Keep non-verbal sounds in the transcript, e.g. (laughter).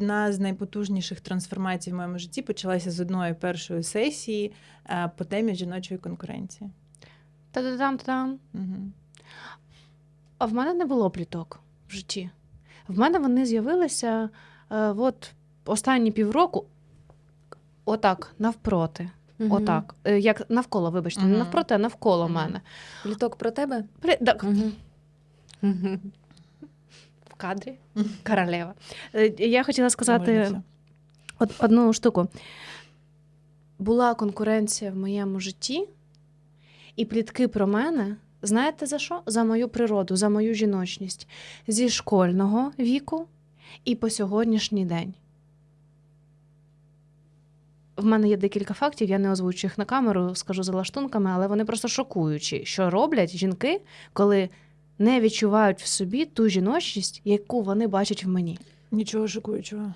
Одна з найпотужніших трансформацій в моєму житті почалася з одної першої сесії е, по темі жіночої конкуренції. Та-да-дам, та-дам. Угу. А в мене не було пліток в житті. В мене вони з'явилися е, от останні півроку, отак, навпроти. Мгм. Отак. Е, Як навколо, вибачте, не навпроти, а навколо Мгм. мене. Літок про тебе? При... Так, Мгм. (laughs) Кадрі. Королева. Е, Я хотіла сказати. От одну штуку. Була конкуренція в моєму житті, і плітки про мене. Знаєте за що? За мою природу, за мою жіночність зі школьного віку і по сьогоднішній день. В мене є декілька фактів, я не озвучу їх на камеру, скажу за лаштунками, але вони просто шокуючі, що роблять жінки, коли не відчувають в собі ту жіночність, яку вони бачать в мені. Нічого шокуючого.